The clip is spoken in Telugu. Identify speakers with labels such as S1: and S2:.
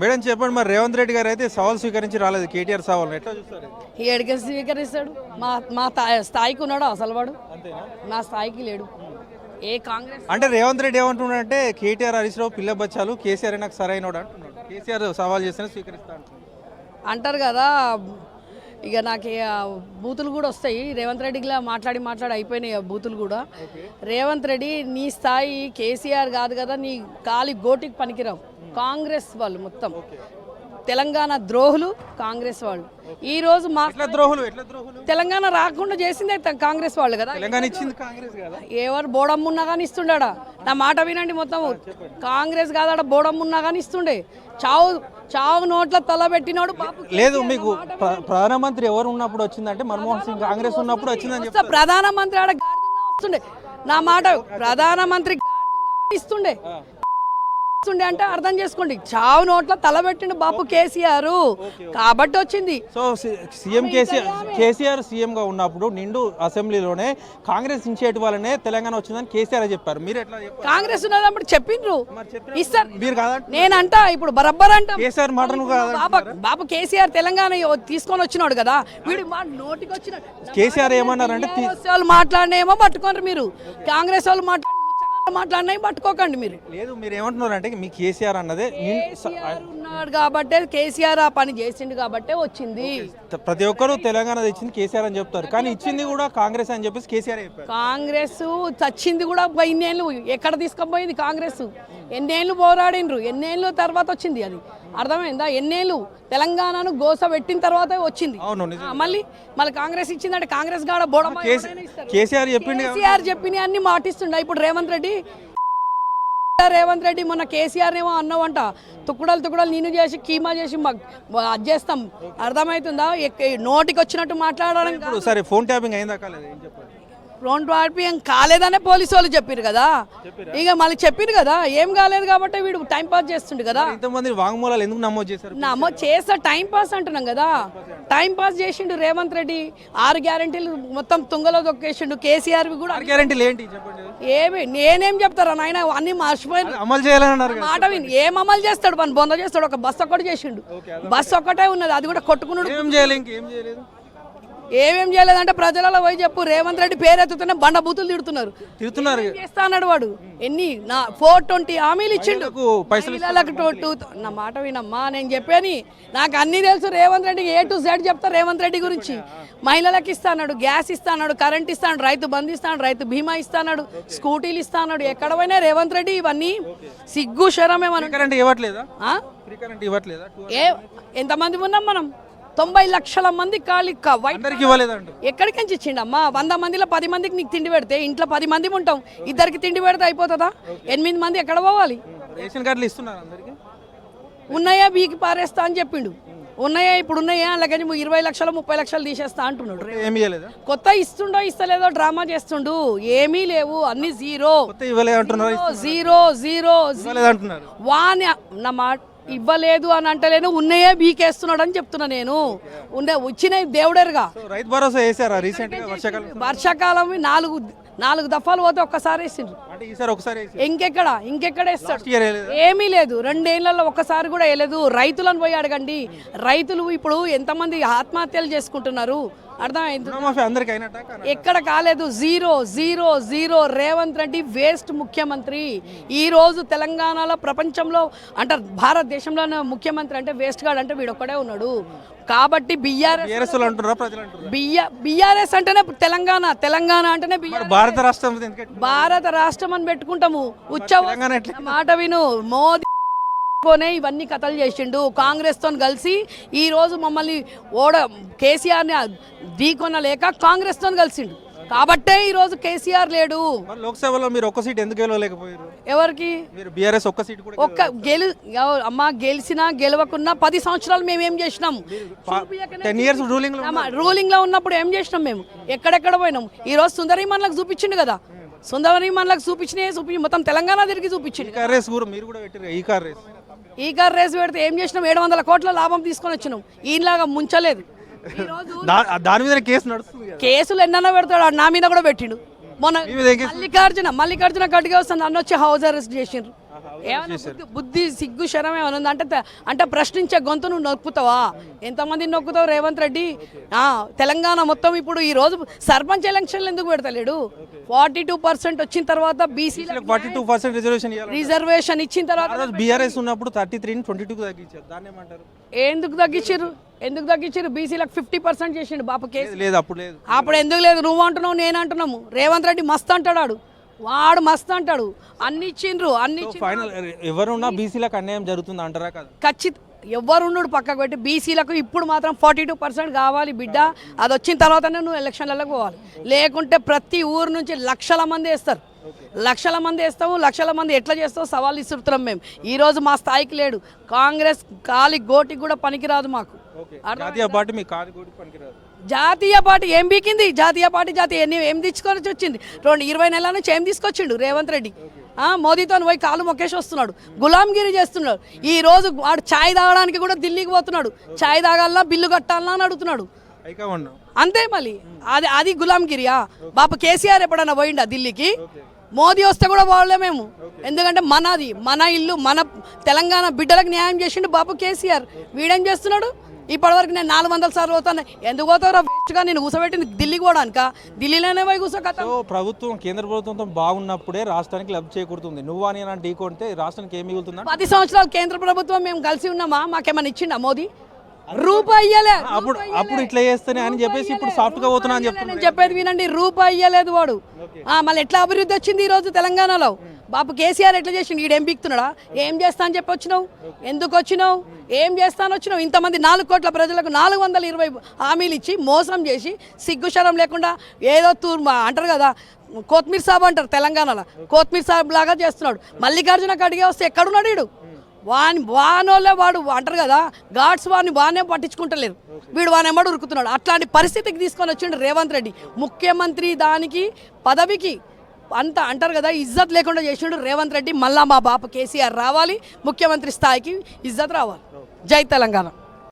S1: మేడం చెప్పండి మరి రేవంత్ రెడ్డి గారు అయితే సవాల్ స్వీకరించి రాలేదు. కేటీఆర్ సవాల్ ఎట్లా చూస్తారు? ఇది?
S2: ఏడికి స్వీకరిస్తాడు. మా మా స్థాయికి ఉన్నాడు అసలు వాడు. మా స్థాయికి లేడు. ఏ కాంగ్రెస్
S1: అంటే రేవంత్ రెడ్డి ఏమంటున్నాడంటే కేటీఆర్ హరీష్ రావు పిల్ల బచ్చాలు కేసీఆర్ నాకు సరైనోడు అంటున్నాడు. కేసీఆర్ సవాల్ చేస్తేనే స్వీకరిస్తా అంటున్నాడు.
S2: అంటారు కదా ఇక నాకు బూతులు కూడా వస్తాయి. రేవంత్ రెడ్డిలా మాట్లాడి మాట్లాడి అయిపోయినాయి బూతులు కూడా. రేవంత్ రెడ్డి నీ స్థాయి కేసీఆర్ కాదు కదా నీ కాలి గోటికి పనికిరావు. కాంగ్రెస్ వాళ్ళు మొత్తం. తెలంగాణ ద్రోహులు కాంగ్రెస్ వాళ్ళు. ఈ రోజు మా
S1: ద్రోహులు
S2: తెలంగాణ రాకుండా చేసిందే కాంగ్రెస్ వాళ్ళు కదా.
S1: కదా?
S2: ఎవరు బోడమ్మున్నా కానీ ఇస్తుండడా? నా మాట వినండి మొత్తం. కాంగ్రెస్ కాదాడ బోడమ్మున్నా కానీ ఇస్తుండే. చావు చావు నోట్ల తల పెట్టినోడు
S1: లేదు మీకు ప్ర- ప్రధానమంత్రి ఎవరు ఉన్నప్పుడు వచ్చిందంటే మన్మోహన్ సింగ్ కాంగ్రెస్ ఉన్నప్పుడు వచ్చిందని
S2: ప్రధానమంత్రి ఆడ వస్తుండే. నా మాట ప్రధానమంత్రి ఇస్తుండే. ఇస్తుండే అంటే అర్థం చేసుకోండి. చావు నోట్ల తల పెట్టిండు బాపు కేసీఆర్. కాబట్టి వచ్చింది.
S1: So CM KCR KCR CM గా ఉన్నప్పుడు నిండు అసెంబ్లీలోనే కాంగ్రెస్ ఇనిషియేటివ్ వల్లనే తెలంగాణ వచ్చిందని కేసీఆర్ చెప్పారు. మీరు ఎట్లా
S2: కాంగ్రెస్ ఉన్నప్పుడు చెప్పిండ్రు ఇస్తారు
S1: మీరు
S2: నేనంట ఇప్పుడు బరబ్బర్ అంట.
S1: కేసీఆర్ మాటను కాదు
S2: బాబా బాబు కేసీఆర్ తెలంగాణ తీసుకొని వచ్చినాడు కదా. వీడు మా నోటికి వచ్చిన
S1: కేసీఆర్ ఏమన్నారంటే
S2: వాళ్ళు మాట్లాడినేమో పట్టుకోండి మీరు. కాంగ్రెస్ వాళ్ళు మాట్లాడి మాట్లాడినాయి పట్టుకోకండి మీరు.
S1: లేదు మీరు ఏమంటున్నారంటే మీ కేసీఆర్ అన్నదే
S2: ఉన్నాడు కాబట్టే కేసీఆర్ ఆ పని చేసిండు కాబట్టే వచ్చింది.
S1: ప్రతి ఒక్కరు తెలంగాణ ఇచ్చింది కేసీఆర్ అని చెప్తారు. కానీ ఇచ్చింది కూడా కాంగ్రెస్ అని చెప్పేసి కేసీఆర్
S2: కాంగ్రెస్ చచ్చింది కూడా ఇన్నేళ్ళు ఎక్కడ తీసుకుపోయింది కాంగ్రెస్? ఎన్నేళ్ళు పోరాడిండ్రు. ఎన్నేళ్ళు తర్వాత వచ్చింది అది. అర్థమైందా? ఎన్నేళ్ళు తెలంగాణను గోస పెట్టిన తర్వాత వచ్చింది. మళ్ళీ మళ్ళీ కాంగ్రెస్ ఇచ్చిందంటే కాంగ్రెస్ ఎవరైనా ఇస్తారు.
S1: కేసీఆర్.
S2: కేసీఆర్ చెప్పిన అన్ని మాటిస్తుండ? ఇప్పుడు రేవంత్ రెడ్డి రేవంత్ రెడ్డి మొన్న కేసీఆర్ ఏమో అన్నావంట. తుక్కుడలు తుక్కుడలు నేను చేసి కీమా చేసి మాకు అది చేస్తాం. అర్థమవుతుందా నోటికి వచ్చినట్టు మాట్లాడడం కాదు.
S1: ఇప్పుడు సరే ఫోన్ ట్యాపింగ్ అయిందా
S2: రెండు ఆర్పిఎం కాలేదనే పోలీసు వాళ్ళు చెప్పారు కదా. ఇక మళ్ళీ చెప్పారు కదా ఏం కాలేదు కాబట్టి వీడు టైం పాస్ చేస్తుండు కదా.
S1: ఇంతమంది వాంగ్మూలాలు ఎందుకు నమోదు చేశారు?
S2: నమ్మో చేస్తా టైం పాస్ అంటున్నాం కదా. టైం పాస్ చేసిండు రేవంత్ రెడ్డి ఆరు గ్యారంటీలు మొత్తం తుంగలో దొక్కేసిండు కేసీఆర్ కూడా.
S1: గ్యారంటీలు ఏంటి
S2: ఏమి నేనేం చెప్తారా నాయన? అన్ని మర్చిపోయిన
S1: అమలు చేయాలని అన్నారు కదా.
S2: మాట విని. ఏం అమలు చేస్తాడు? మన బొంద చేస్తాడు. ఒక బస్సు ఒక్కటి చేసిండు. బస్సు ఒక్కటే ఉన్నది. అది కూడా కొట్టుకున్నాడు.
S1: ఏం ఇంకేం? చేయలేదు?
S2: ఏమేం చేయలేదంటే ప్రజలలో పోయి చెప్పు రేవంత్ రెడ్డి పేరెత్తుతూనే బండ బూతులు తిడుతున్నారు.
S1: తిడుతున్నారు.
S2: చేస్తా అన్నాడు వాడు? ఎన్ని? నా ఫోర్ ట్వంటీ హామీలు ఇచ్చిండు.
S1: మహిళలకు
S2: టూ- నా మాట వినమ్మా నేను చెప్పాని నాకు అన్ని తెలుసు Revanth Reddy A to Z చెప్తా రేవంత్ రెడ్డి గురించి. మహిళలకు ఇస్తాడు గ్యాస్ ఇస్తాడు కరెంట్ ఇస్తాడు రైతు బంధు ఇస్తాడు రైతు బీమా ఇస్తాడు స్కూటీలు ఇస్తాడు ఎక్కడ పోయినా రేవంత్ రెడ్డి ఇవన్నీ సిగ్గు శరమే మనం.
S1: Free current ఇవ్వట్లేదా? ఇవ్వట్లేదా?
S2: ఏ ఎంతమంది ఉన్నాం మనం? తొంభై లక్షల మంది ఖాళీ వైట్ ఎక్కడికి నుంచి ఇచ్చిండమ్మా వంద మందిలో పది మందికి నీకు తిండి పెడితే ఇంట్లో పది మంది ఉంటాం. ఇద్దరికి తిండి పెడితే అయిపోతుందా? ఎనిమిది మంది ఎక్కడ పోవాలి?
S1: రేషన్ కార్డులు ఇస్తున్నారు
S2: ఉన్నాయా బీకి పారేస్తా అని చెప్పిండు. ఉన్నాయా? ఇప్పుడు ఉన్నాయా? అలాగే ఇరవై లక్షలు ముప్పై లక్షలు తీసేస్తా అంటున్నాడు. కొత్త ఇస్తుండో ఇస్తలేదో డ్రామా చేస్తుండు. ఏమీ లేవు అన్ని జీరో. జీరో జీరో వాని నా మాట ఇవ్వలేదు అని అంటలేను ఉన్నాయే బీకేస్తున్నాడు అని చెప్తున్నా నేను. ఉండే వచ్చినాయి దేవుడేరుగా.
S1: రైతు భరోసా వేసారా రీసెంట్ వర్షాకాలం
S2: వర్షాకాలం నాలుగు నాలుగు దఫాలు పోతే ఒక్కసారి వేసిండ్రు. ఇంకెక్కడ? ఇంకెక్కడ వేస్తాడు ఏమీ లేదు. రెండేళ్ళలో ఒక్కసారి కూడా వేయలేదు. రైతులను పోయి అడగండి. రైతులు ఇప్పుడు ఎంతమంది ఆత్మహత్యలు చేసుకుంటున్నారు? అర్థమైంది?
S1: రుణమాఫీ అందరికి అయినట్ట కానా?
S2: ఎక్కడ కాలేదు. Zero zero zero. Revanth Reddy waste ముఖ్యమంత్రి. ఈ రోజు తెలంగాణలో ప్రపంచంలో అంటే భారతదేశంలోనే ముఖ్యమంత్రి అంటే వేస్ట్ గాడు అంటే వీడొక్కడే ఉన్నాడు. కాబట్టి బిఆర్ఎస్
S1: బీఆర్ఎస్
S2: అంటేనే తెలంగాణ తెలంగాణ అంటేనే బిఆర్
S1: భారత రాష్ట్రం
S2: భారత రాష్ట్రం అని పెట్టుకుంటాము. నా మాట విను. మోదీ కోనే ఇవన్నీ కథలు చేసిండు. కాంగ్రెస్తో కలిసి ఈ రోజు మమ్మల్ని ఓడ కేసీఆర్ని ఢీకొనలేక కాంగ్రెస్తో కలిసిండు. కాబట్టే ఈ రోజు కేసీఆర్ లేడు.
S1: లోక్సభలో మీరు ఒక్క సీట్ ఎందుకు గెలవలేకపోయారు?
S2: ఎవరికి?
S1: మీరు బీఆర్ఎస్ ఒక్క సీట్ కూడా
S2: ఒక్క గెలు అమ్మ గెలిచినా గెలవకున్నా పది సంవత్సరాలు మేము ఏం చేసినాం?
S1: టెన్ ఇయర్స్
S2: రూలింగ్లో రూలింగ్లో ఉన్నప్పుడు ఏం చేసినాం మేము? ఎక్కడెక్కడ పోయినాం? ఈ రోజు సుందరీమన్లకు చూపించిండు కదా. సుందరీమన్లకు చూపించినే చూపించి మొత్తం తెలంగాణ తిరిగి చూపించిండు
S1: మీరు కూడా పెట్టారు ఈ కార్ రేస్.
S2: ఈ కార్ రేసు పెడితే ఏం చేసినాం? ఏడు వందల కోట్ల లాభం తీసుకొని వచ్చినాం. ఈయనలాగా ముంచలేదు.
S1: దాని మీద కేసు నడుస్తుంది
S2: కేసులు ఎన్నైనా పెడతాడు నా మీద కూడా పెట్టిండు. మొన్న మల్లికార్జున మల్లికార్జున గడ్డిగా వస్తుంది నన్ను వచ్చి హౌస్ అరెస్ట్ చేసిండ్రు. బుద్ధి సిగ్గు శరం ఏమైనా ఉందా? అంటే అంటే ప్రశ్నించే గొంతు నువ్వు నొక్కుతావా? ఎంతమందిని నొక్కుతావు రేవంత్ రెడ్డి? ఆ, తెలంగాణ మొత్తం ఇప్పుడు ఈ రోజు సర్పంచ్ ఎలక్షన్లు ఎందుకు పెడతలేడు? ఫార్టీ టూ పర్సెంట్ వచ్చిన తర్వాత బీసీలకు
S1: forty two percent reservation
S2: reservation ఇచ్చిన తర్వాత
S1: బీఆర్ఎస్ ఉన్నప్పుడు థర్టీ త్రీని ట్వంటీ టూకి తగ్గించారు. దాన్ని ఏమంటారు?
S2: ఎందుకు తగ్గించారు ఎందుకు తగ్గించారు బీసీలకు ఫిఫ్టీ పర్సెంట్ చేసిండు బాప కేసు
S1: లేదు, లేదు అప్పుడు లేదు.
S2: అప్పుడు ఎందుకు లేదు? నువ్వు అంటున్నావు నేను అంటున్నాము. రేవంత్ రెడ్డి మస్తు అంటాడు వాడు. మస్తు అంటాడు. అన్ని ఇచ్చిండ్రు అన్ని.
S1: ఫైనల్ ఎవరున్నా బీసీలకు అన్యాయం జరుగుతుంది అంటారా కదా?
S2: ఖచ్చిత ఎవరున్నాడు పక్కకు పెట్టి బీసీలకు ఇప్పుడు మాత్రం ఫార్టీ టూ పర్సెంట్ కావాలి బిడ్డ. అది వచ్చిన తర్వాతనే నువ్వు ఎలక్షన్లలో పోవాలి. లేకుంటే ప్రతి ఊరు నుంచి లక్షల మంది వేస్తారు. లక్షల మంది వేస్తాము లక్షల మంది ఎట్లా చేస్తావు? సవాల్ ఇస్తున్నాం మేము. ఈ రోజు మా స్థాయికి లేడు. కాంగ్రెస్ కాలి గోటికి కూడా పనికిరాదు మాకు.
S1: జాతీయ పార్టీ మీ కారు కూడా పనికిరాదు.
S2: జాతీయ పార్టీ ఏం బీకింది? జాతీయ పార్టీ జాతీయ ఏం తెచ్చుకొని వచ్చింది? రెండు ఇరవై నెలల నుంచి ఏం తీసుకొచ్చిండు రేవంత్ రెడ్డి? ఆ, మోదీతో పోయి కాలు మొక్కేసి వస్తున్నాడు. గులాంగిరి చేస్తున్నాడు. ఈ రోజు వాడు ఛాయ్ తాగడానికి కూడా ఢిల్లీకి పోతున్నాడు. ఛాయ్ తాగాలన్నా బిల్లు కట్టాలన్నా అని అడుగుతున్నాడు. అంతే మళ్ళీ. అది అది గులాంగిరియా? బాప కేసీఆర్ ఎప్పుడన్నా పోయిండా ఢిల్లీకి? మోదీ వస్తే కూడా పోలే మేము. ఎందుకంటే మనది మన ఇల్లు మన తెలంగాణ బిడ్డలకు న్యాయం చేసిండు బాపు కేసీఆర్. వీడేం చేస్తున్నాడు? ఇప్పటివరకు నేను నాలుగు వందల సార్లు పోతాను. ఎందుకు పోతావురా? వేస్ట్గా నేను కూర్చోబెట్టింది ఢిల్లీకి పోవడానిక? ఢిల్లీలోనే పోయి కూర్చో కథ
S1: సో ప్రభుత్వం కేంద్ర ప్రభుత్వంతో బాగున్నప్పుడే రాష్ట్రానికి లబ్ధి చేకూరుతుంది. నువ్వు అని ఢీ కొంటే రాష్ట్రానికి ఏం మిగులుతుందా?
S2: పది సంవత్సరాలు కేంద్ర ప్రభుత్వం మేము కలిసి ఉన్నామా? మాకేమైనా ఇచ్చిండా మోదీ? రూపాయి
S1: అప్పుడు అప్పుడు ఇట్లా చేస్తేనే అని చెప్పేసి ఇప్పుడు సాఫ్ట్గా పోతున్నా అని
S2: నేను చెప్పేది వినండి రూపాయి ఇయ్యలేదు వాడు. ఆ, మళ్ళీ ఎట్లా అభివృద్ధి వచ్చింది ఈ రోజు తెలంగాణలో? బాబు కేసీఆర్ ఎట్లా చేసిండు? ఈడు ఏం బిక్తున్నాడా? ఏం చేస్తా అని చెప్పి వచ్చినావు? ఎందుకు వచ్చినావు? ఏం చేస్తాను వచ్చినావు? ఇంతమంది నాలుగు కోట్ల ప్రజలకు నాలుగు వందల ఇరవై హామీలు ఇచ్చి మోసం చేసి సిగ్గుశరం లేకుండా ఏదో తూర్ మా- అంటారు కదా కొత్మీర్ సాబ్ అంటారు తెలంగాణలో. కొత్మీర్ సాబ్ లాగా చేస్తున్నాడు. మల్లికార్జున ఖడ్గే వస్తే ఎక్కడున్నాడు వీడు వాని వానోళ్ళే వాడు అంటారు కదా గాడ్స్ వాడిని వానే పట్టించుకుంటలేరు వీడు వానెమ్మడు ఉరుకుతున్నాడు. అట్లాంటి పరిస్థితికి తీసుకొని వచ్చిండు రేవంత్ రెడ్డి. ముఖ్యమంత్రి దానికి పదవికి అంత అంటారు కదా ఇజ్జత్ లేకుండా చేసిండు రేవంత్ రెడ్డి మళ్ళా మా బాప కేసీఆర్ రావాలి ముఖ్యమంత్రి స్థాయికి ఇజ్జత్ రావాలి. జై తెలంగాణ.